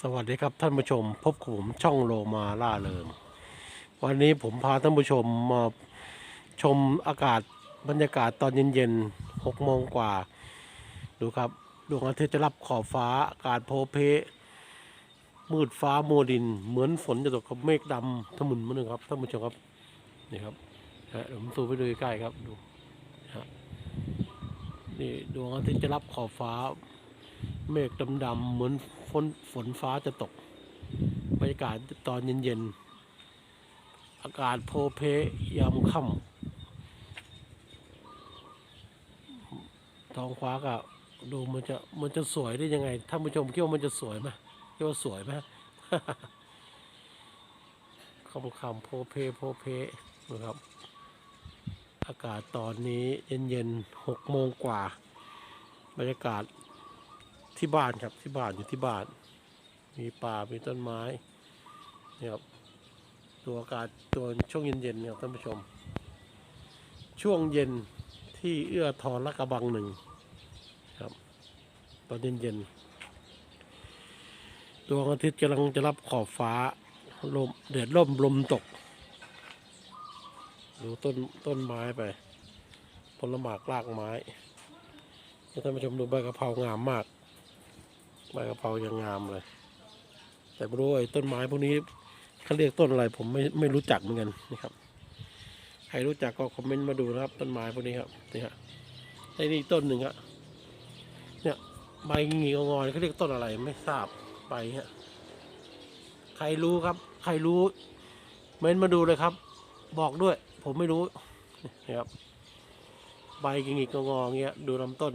สวัสดีครับท่านผู้ชมพบกับผมช่องโลมาล่าเริงวันนี้ผมพาท่านผู้ชมมาชมอากาศบรรยากาศตอนเย็นๆหกโมงกว่า ดูครับดวงอาทิตย์จะรับขอบฟ้าอากาศโพเพ มืดฟ้าโมดิน เหมือนฝนจะตกกับเมฆดำทะมึนมาหนึ่งครับท่านผู้ชมครับนี่ครับเดี๋ยวผมซูมไปดูใกล้ครับดูนี่ดวงอาทิตย์จะรับขอบฟ้า เมฆดำๆเหมือนฝนฝนฟ้าจะตกบรรยากาศตอนเย็นๆ อากาศโพเพยามค่ำท้องฟ้าก็ดูมันจะมันจะสวยได้ยังไงท่านผู้ชมคิดว่ามันจะสวยไหมคิดว่าสวยไหมคำคำโพเพโพเพนะครับ อากาศตอนนี้เย็นๆหกโมงกว่า บรรยากาศ ที่บ้านครับที่บ้านอยู่ที่บ้าน มีป่ามีต้นไม้เนี่ยครับตัวอากาศตัวช่วงเย็นๆเนี่ยครับท่านผู้ชม ช่วงเย็นที่เอื้อทอนละกระบังหนึ่งครับ ตอนเย็นๆดวงอาทิตย์กำลังจะรับขอบฟ้าลมเดือดร่มลมตก ดูต้นต้นไม้ไปผลหมากรากไม้ท่านผู้ชมดูใบกะเพรางามมาก ใบกะเพรายังงามเลย แต่ไม่รู้ไอ้ต้นไม้พวกนี้เขาเรียกต้นอะไรผมไม่ไม่รู้จักเหมือนกันนี่ครับ ใครรู้จักก็คอมเมนต์มาดูนะครับ ต้นไม้พวกนี้ครับนี่ฮะไอ้นี่ต้นหนึ่งอะเนี่ยใบงีงอๆเขาเรียกต้นอะไรไม่ทราบใบฮะใครรู้ครับ ใครรู้เม้นต์มาดูเลยครับ บอกด้วย ผมไม่รู้นี่ครับใบงีงงอๆเงี้ย ดูลำต้น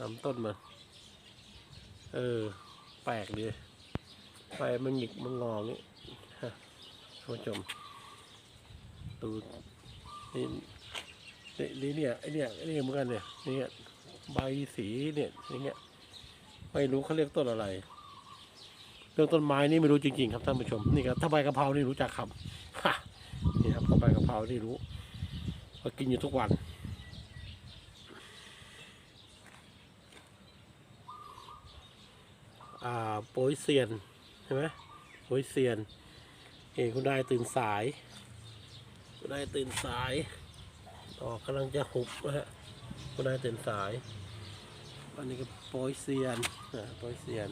ลำต้นมัน เออ แปลกดีไฟมันหยิกมันงองนี้ท่านผู้ชมดูนี่นี่นี่เนี่ยไอเนี่ยไอเนี่ยเหมือนกันเนี่ยนี่ใบสีเนี่ยอย่างเงี้ยไม่รู้เขาเรียกต้นอะไรเรื่องต้นไม้นี่ไม่รู้จริงๆครับท่านผู้ชมนี่ครับถ้าใบกะเพรานี่รู้จักครับนี่ครับใบกะเพรานี่รู้เรากินอยู่ทุกวัน อ่า โปยเซียนใช่ไหมโปยเซียนเองคุณได้ตื่นสาย คุณได้ตื่นสายต่อกำลังจะหุบนะฮะคุณได้ตื่นสายอันนี้ก็โปยเซียนอ่าโปยเซียน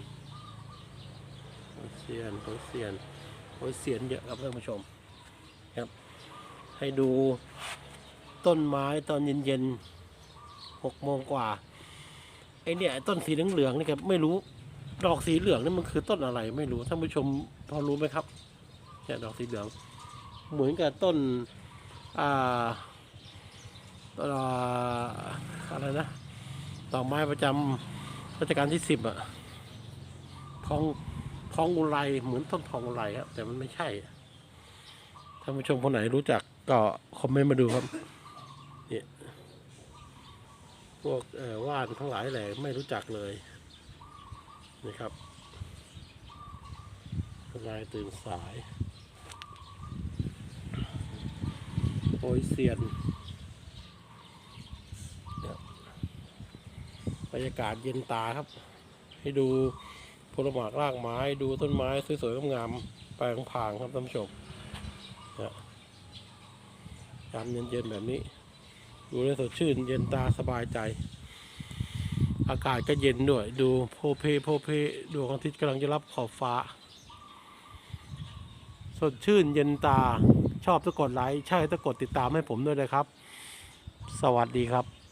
โปยเซียนโปยเซียนโปยเซียนเยอะครับท่านผู้ชมครับ ให้ดูต้นไม้ตอนเย็นๆหกโมงกว่าไอเนี่ยต้นสีเหลืองๆนี่ครับไม่รู้ ดอกสีเหลืองนี่มันคือต้นอะไรไม่รู้ท่านผู้ชมพอรู้ไหมครับเนี่ยดอกสีเหลือง เหมือนกับต้นอ่าต้นอะไรนะดอกไม้ประจำรัชกาลที่สิบอะทองทองอุไรเหมือนต้นทองอุไรครับแต่มันไม่ใช่ท่านผู้ชมคนไหนรู้จักก็คอมเมนต์มาดูครับเนี่ยพวกว่านทั้งหลายแหล่ไม่รู้จักเลย นี่ครับลายตื่นสายโอยเซียนบรรยากาศเย็นตาครับ ให้ดูผลหมากรากไม้ดูต้นไม้สวยๆงามๆแปลงผางครับท่านผู้ชมเนี่ยามเย็นๆแบบนี้ ดูแล้วสดชื่นเย็นตาสบายใจ อากาศก็เย็นด้วย ดูโพเพโพเพดวงอาทิตย์กำลังจะรับขอบฟ้า สดชื่นเย็นตาชอบต้องกดไลค์ใช่ต้องกดติดตามให้ผมด้วยนะครับ สวัสดีครับ